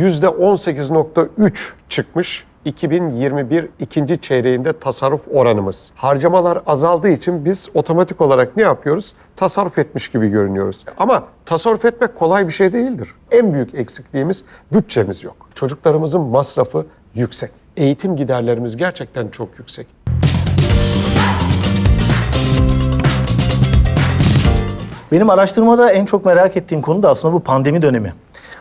%18.3 çıkmış 2021 ikinci çeyreğinde tasarruf oranımız. Harcamalar azaldığı için biz otomatik olarak ne yapıyoruz? Tasarruf etmiş gibi görünüyoruz. Ama tasarruf etmek kolay bir şey değildir. En büyük eksikliğimiz bütçemiz yok. Çocuklarımızın masrafı yüksek. Eğitim giderlerimiz gerçekten çok yüksek. Benim araştırmada en çok merak ettiğim konu da aslında bu pandemi dönemi.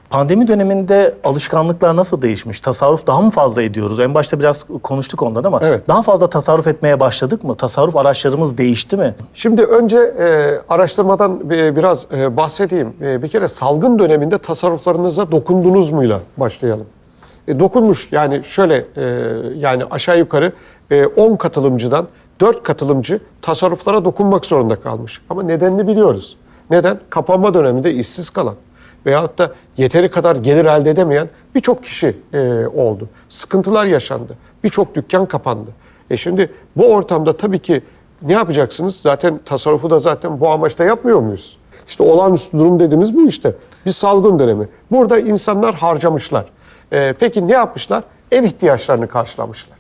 Pandemi döneminde alışkanlıklar nasıl değişmiş? Tasarruf daha mı fazla ediyoruz? En başta biraz konuştuk ondan ama Evet. daha fazla tasarruf etmeye başladık mı? Tasarruf araçlarımız değişti mi? Şimdi önce e, araştırmadan bir- biraz e, bahsedeyim. E, bir kere salgın döneminde tasarruflarınıza dokundunuz muyla başlayalım. E, dokunmuş yani şöyle e, yani aşağı yukarı e, 10 katılımcıdan 4 katılımcı tasarruflara dokunmak zorunda kalmış. Ama nedenini biliyoruz. Neden? Kapanma döneminde işsiz kalan veyahut da yeteri kadar gelir elde edemeyen birçok kişi e, oldu. Sıkıntılar yaşandı. Birçok dükkan kapandı. E şimdi bu ortamda tabii ki ne yapacaksınız? Zaten tasarrufu da zaten bu amaçla yapmıyor muyuz? İşte olağanüstü durum dediğimiz bu işte. Bir salgın dönemi. Burada insanlar harcamışlar. E, peki ne yapmışlar? Ev ihtiyaçlarını karşılamışlar.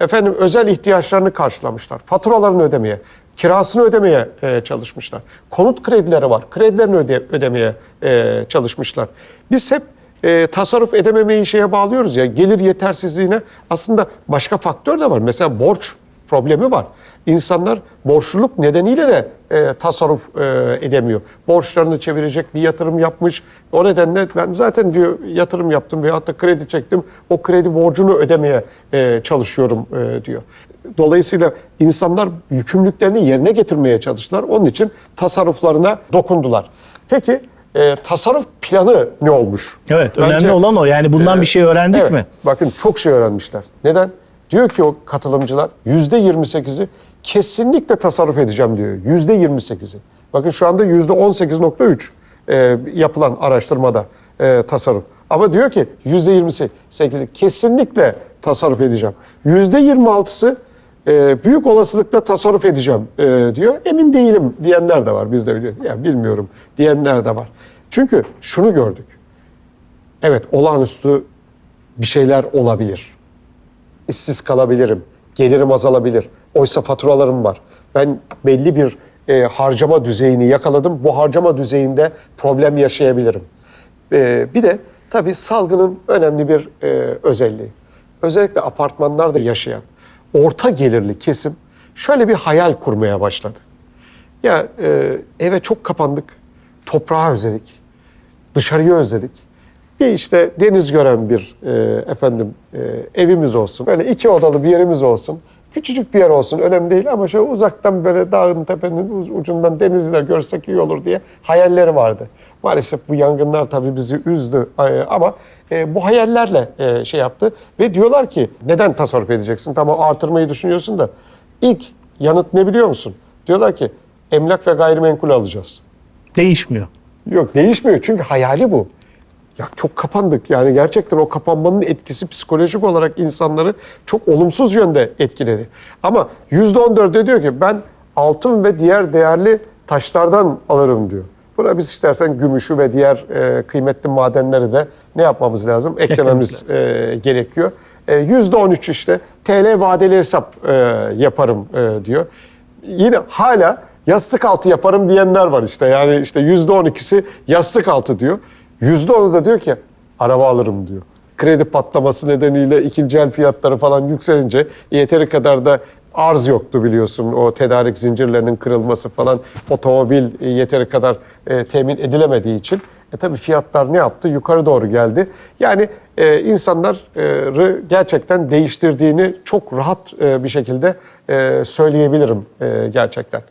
Efendim özel ihtiyaçlarını karşılamışlar. Faturalarını ödemeye, kirasını ödemeye e, çalışmışlar. Konut kredileri var. Kredilerini öde- ödemeye e, çalışmışlar. Biz hep e, tasarruf edememeyi şeye bağlıyoruz ya gelir yetersizliğine. Aslında başka faktör de var. Mesela borç problemi var. İnsanlar borçluluk nedeniyle de e, tasarruf e, edemiyor. Borçlarını çevirecek bir yatırım yapmış. O nedenle ben zaten diyor yatırım yaptım veyahut da kredi çektim. O kredi borcunu ödemeye e, çalışıyorum e, diyor. Dolayısıyla insanlar yükümlülüklerini yerine getirmeye çalıştılar. Onun için tasarruflarına dokundular. Peki e, tasarruf planı ne olmuş? Evet, Bence- önemli olan o. Yani bundan bir şey öğrendik Evet, mi? Bakın çok şey öğrenmişler. Neden? Diyor ki o katılımcılar yüzde 28'i kesinlikle tasarruf edeceğim diyor. Yüzde 28'i. Bakın şu anda yüzde 18.3 e, yapılan araştırmada e, tasarruf. Ama diyor ki yüzde 28'i kesinlikle tasarruf edeceğim. Yüzde 26'sı e, büyük olasılıkla tasarruf edeceğim e, diyor. Emin değilim diyenler de var. Biz de öyle ya bilmiyorum diyenler de var. Çünkü şunu gördük. Evet olağanüstü bir şeyler olabilir. İşsiz kalabilirim. Gelirim azalabilir. Oysa faturalarım var. Ben belli bir e, harcama düzeyini yakaladım. Bu harcama düzeyinde problem yaşayabilirim. E, bir de tabii salgının önemli bir e, özelliği. Özellikle apartmanlarda yaşayan orta gelirli kesim şöyle bir hayal kurmaya başladı. Ya e, eve çok kapandık, toprağı özledik, dışarıyı özledik. Bir işte deniz gören bir e, efendim e, evimiz olsun. Böyle iki odalı bir yerimiz olsun. Küçücük bir yer olsun önemli değil ama şöyle uzaktan böyle dağın tepenin ucundan denizi de görsek iyi olur diye hayalleri vardı. Maalesef bu yangınlar tabii bizi üzdü e, ama e, bu hayallerle e, şey yaptı ve diyorlar ki neden tasarruf edeceksin? Tamam artırmayı düşünüyorsun da ilk yanıt ne biliyor musun? Diyorlar ki emlak ve gayrimenkul alacağız. Değişmiyor. Yok değişmiyor çünkü hayali bu. Ya çok kapandık yani gerçekten o kapanmanın etkisi psikolojik olarak insanları çok olumsuz yönde etkiledi. Ama %14'de diyor ki ben altın ve diğer değerli taşlardan alırım diyor. Buna biz istersen gümüşü ve diğer e, kıymetli madenleri de ne yapmamız lazım? Eklememiz e, gerekiyor. E, %13 işte TL vadeli hesap e, yaparım e, diyor. Yine hala yastık altı yaparım diyenler var işte. Yani işte yüzde on ikisi yastık altı diyor. Yüzde onu da diyor ki araba alırım diyor. Kredi patlaması nedeniyle ikinci el fiyatları falan yükselince yeteri kadar da arz yoktu biliyorsun. O tedarik zincirlerinin kırılması falan otomobil e, yeteri kadar e, temin edilemediği için. E tabii fiyatlar ne yaptı? Yukarı doğru geldi. Yani e, insanları gerçekten değiştirdiğini çok rahat e, bir şekilde e, söyleyebilirim e, gerçekten.